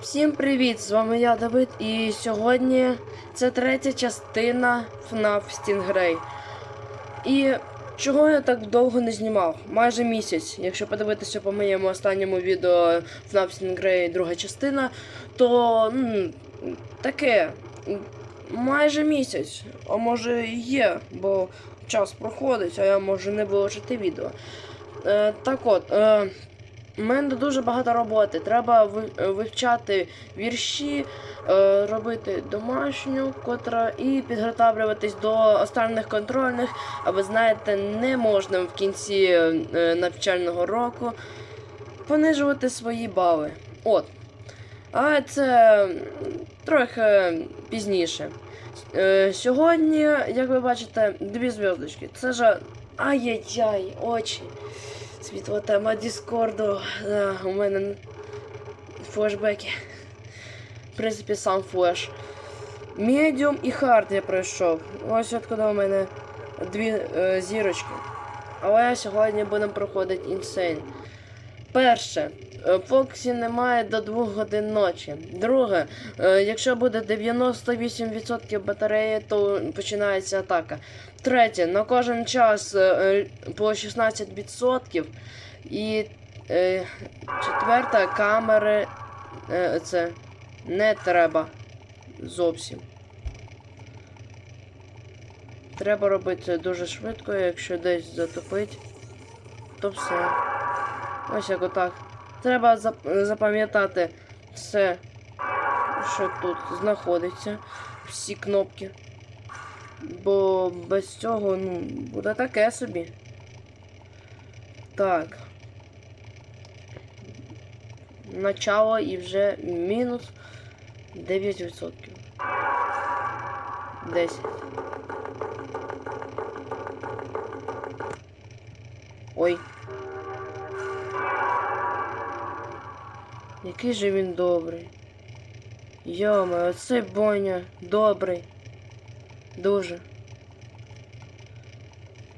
Всім привіт! З вами я Давид, і сьогодні це третя частина FNAF Stingray. І чого я так довго не знімав? Майже місяць. Якщо подивитися по моєму останньому відео FNAF Stingray друга частина, то м, таке. Майже місяць, а може є, бо час проходить, а я можу не виложити відео. Е, так от, е, у мене дуже багато роботи. Треба е, вивчати вірші, е, робити домашню, котра і підготовлюватись до останніх контрольних. А ви знаєте, не можна в кінці е, навчального року понижувати свої бали. От. Але це трохи пізніше. Сьогодні, як ви бачите, дві зв'язочки. Це ж. Ай-яй-яй, очі. Світла тема Діскорду. Е, у мене флешбеки. В принципі, сам флеш. Медіум і хард я пройшов. Ось откуда у мене дві е, зірочки. Але сьогодні будемо проходити інсейн. Перше. Е, Фоксі немає до 2 годин ночі. Друге, е, якщо буде 98% батареї, то починається атака. Третє, на кожен час е, по 16%. І е, четверта, камери це не треба зовсім. Треба робити це дуже швидко, якщо десь затопить, то все. Ось як отак. Треба запам'ятати все, що тут знаходиться, всі кнопки. Бо без цього, ну, буде таке собі. Так. Начало і вже мінус 9%. 10. Ой. Який же він добрий. Йома, оце Боня добрий. Дуже.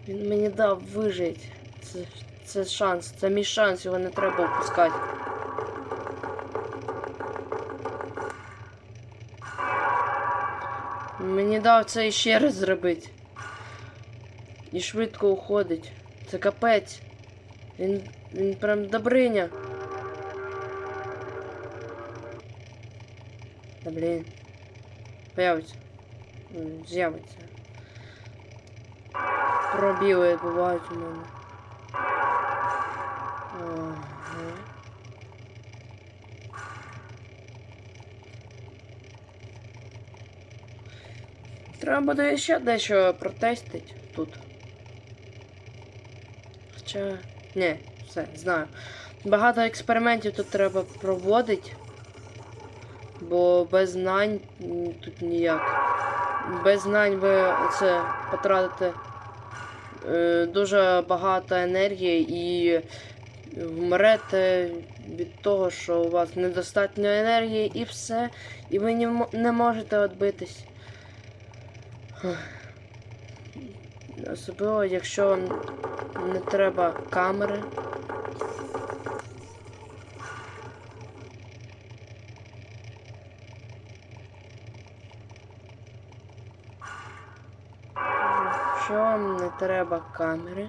Він мені дав вижити. Це, це шанс, це мій шанс, його не треба впускати. Мені дав це ще раз зробити. І швидко уходить. Це капець. Він. він прям добриня. Та блін. Появиться. З'явиться. Пробіли бувають у мене. Треба буде ще дещо протестити тут. Хоча. Ні, все, знаю. Багато експериментів тут треба проводити. Бо без знань тут ніяк. Без знань ви це потратите е, дуже багато енергії і вмрете від того, що у вас недостатньо енергії і все, і ви не, не можете відбитись. Особливо, якщо не треба камери. Якщо не треба камери,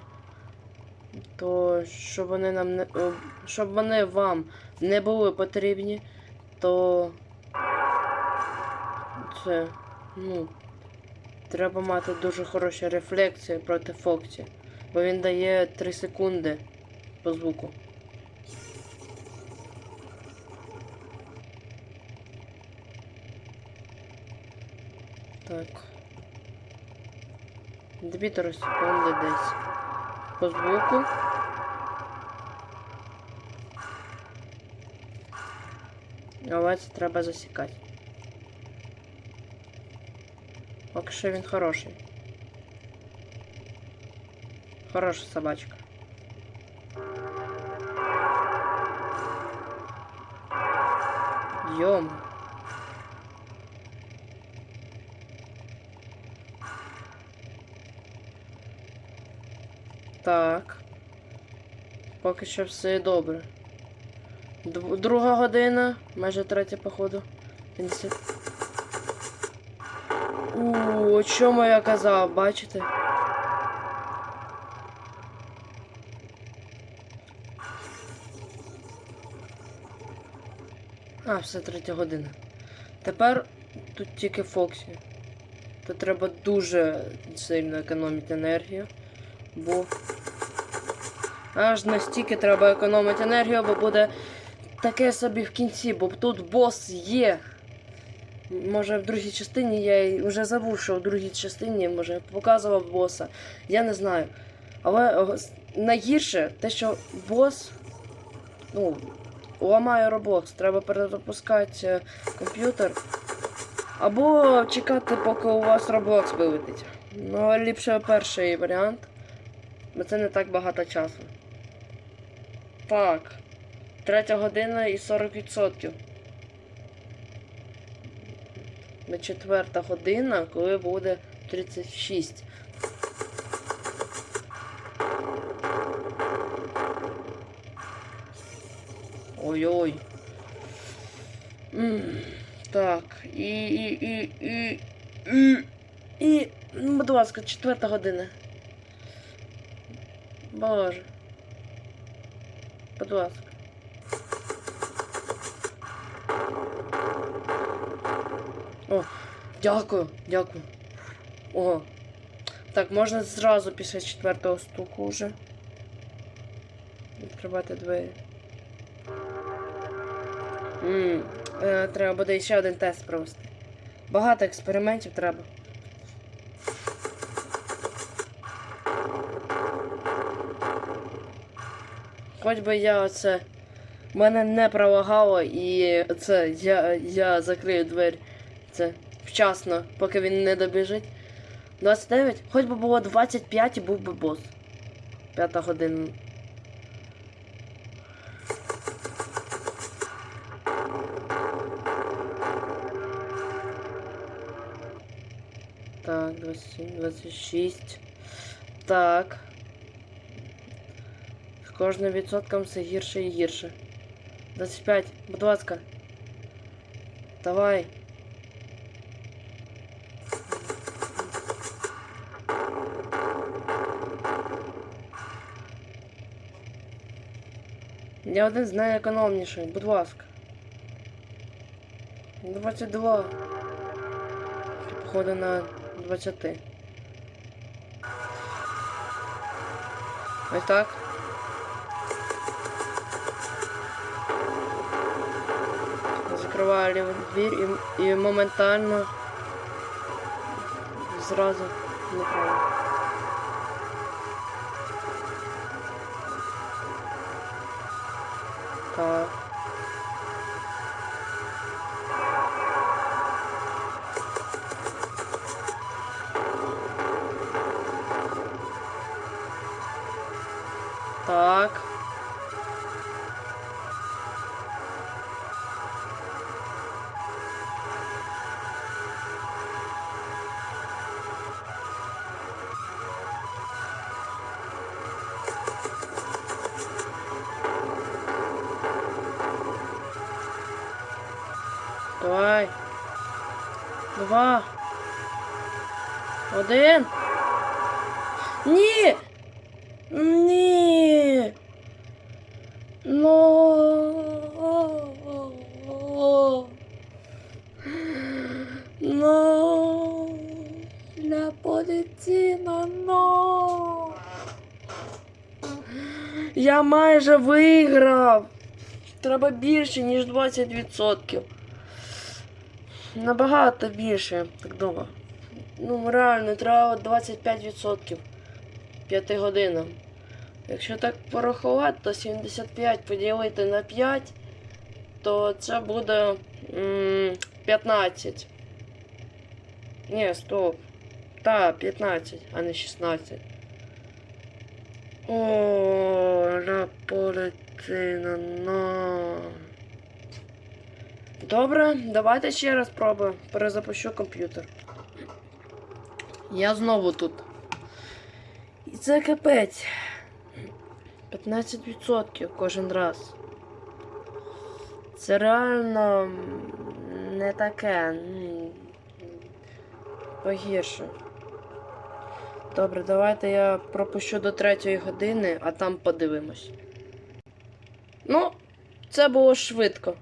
то щоб вони нам не щоб вони вам не були потрібні, то це, ну, треба мати дуже хороші рефлекси проти Фоксі, бо він дає 3 секунди по звуку. Так. Дві-три секунди десь. По звуку. Але це треба засікати. Поки що він хороший. Хороша собачка. Йом. Так. Поки що все добре. Друга година, майже третя, походу. 50. У, о чому я казав, бачите? А, все третя година. Тепер тут тільки Фоксі. Тут треба дуже сильно економити енергію, бо аж настільки треба економити енергію, бо буде таке собі в кінці, бо тут бос є. Може в другій частині я вже забув, що в другій частині може показував боса. Я не знаю. Але найгірше те, що бос ну, ламає Roblox. Треба перезапускати е, комп'ютер. Або чекати, поки у вас Roblox вилетить. Ну, ліпше перший варіант. Бо це не так багато часу. Так. Третя година і 40%. На четверта година, коли буде 36. Ой-ой. Так, і, і, і, і, і, і, ну, будь ласка, четверта година. Боже. Будь ласка. О, дякую, дякую. О. Так, можна зразу після четвертого стуку вже. Відкривати двері. Ммм, е, треба буде ще один тест провести. Багато експериментів треба. Хоч би я оце. Мене не пролагало і це я, я закрию двері. Це вчасно, поки він не добіжить. 29? Хоч би було 25 і був би бос. П'ята година. Так, 27, 26. Так. Кожним відсотком все гірше і гірше. 25, будь ласка. Давай. Я один з найекономніших, будь ласка. 22. Чи походу на 20. Ось так. Ліву двір і, і моментально зразу направо. Так. Так. Два. Один. Ні. Ні. Но. Но. La полетіна, но. Я майже виграв. Треба більше, ніж 20%. Набагато більше, так думаю. Ну, реально, треба 25% 5 годинам. Якщо так порахувати, то 75 поділити на 5, то це буде м, 15. Ні, стоп. Так, 15, а не 16. О, ля полетина, на. Добре, давайте ще раз пробуємо. Перезапущу комп'ютер. Я знову тут. І це капець. 15% кожен раз. Це реально не таке. Погірше. Добре, давайте я пропущу до третьої години, а там подивимось. Ну, це було швидко.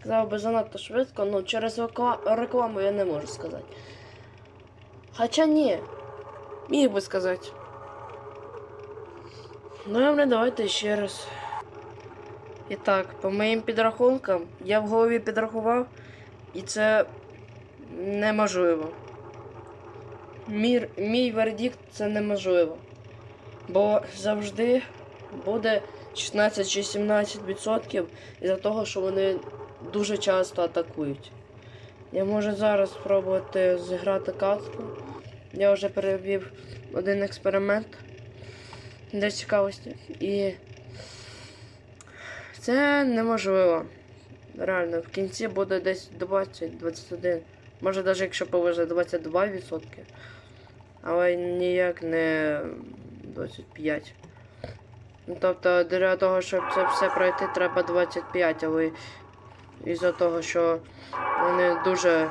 Сказав би занадто швидко, ну через рекламу я не можу сказати. Хоча ні. Міг би сказати. Ну, добре, давайте ще раз. І так, по моїм підрахункам, я в голові підрахував, і це неможливо. Мір, мій вердикт це неможливо. Бо завжди буде 16 чи 17% із-за того, що вони дуже часто атакують. Я можу зараз спробувати зіграти катку. Я вже перевів один експеримент для цікавості. І це неможливо. Реально, в кінці буде десь 20-21. Може навіть якщо повезе 22%. Але ніяк не 25. Ну, тобто для того, щоб це все пройти, треба 25, але із-за того, що вони дуже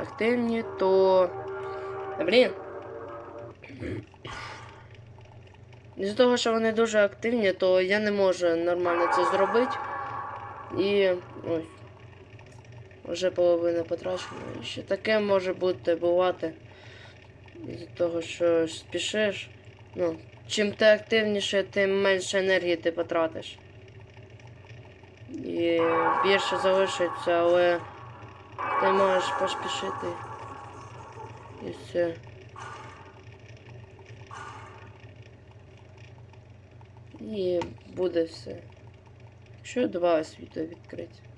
активні, то. Блін. Із-за того, що вони дуже активні, то я не можу нормально це зробити. І ось. Вже половина потрачена. І ще таке може бути бувати. Із-за того, що спішиш. Ну, чим ти активніше, тим менше енергії ти потратиш. І більше залишиться, але ти можеш поспішити. І все. І буде все. Що два світу відкриті.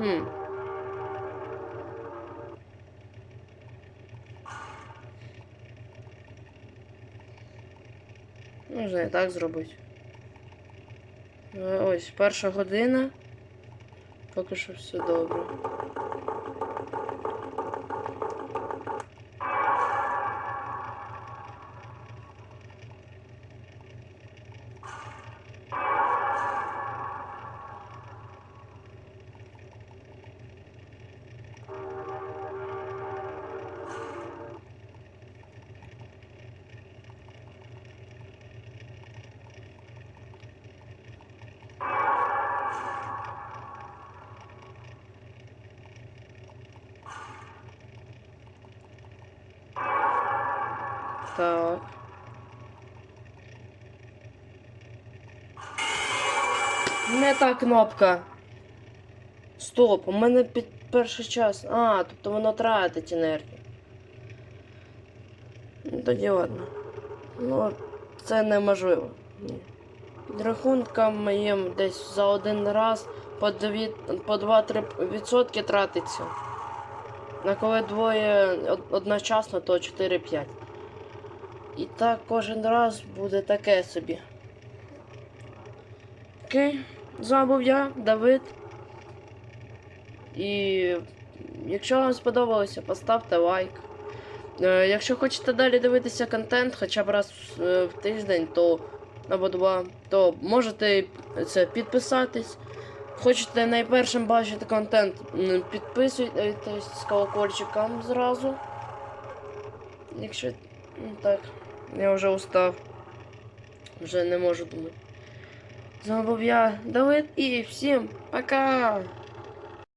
Хм. Можна і так зробити. Ось, перша година. Поки що все добре. Так. Не та кнопка. Стоп, у мене під перший час. А, тобто воно тратить енергію. Ну, Тоді ладно. Ну, це неможливо. Ні. Підрахункам моїм десь за один раз по, дві, по 2-3% тратиться. На коли двоє одночасно, то 4-5. І так кожен раз буде таке собі. Окей, з вами був я, Давид. І якщо вам сподобалося, поставте лайк. Е, Якщо хочете далі дивитися контент хоча б раз е, в тиждень, то або два, то можете це підписатись. Хочете найпершим бачити контент, підписуйтесь з колокольчиком зразу. Якщо ну, так, я вже устав. Вже не можу думати. З я, Давид, і всім пока!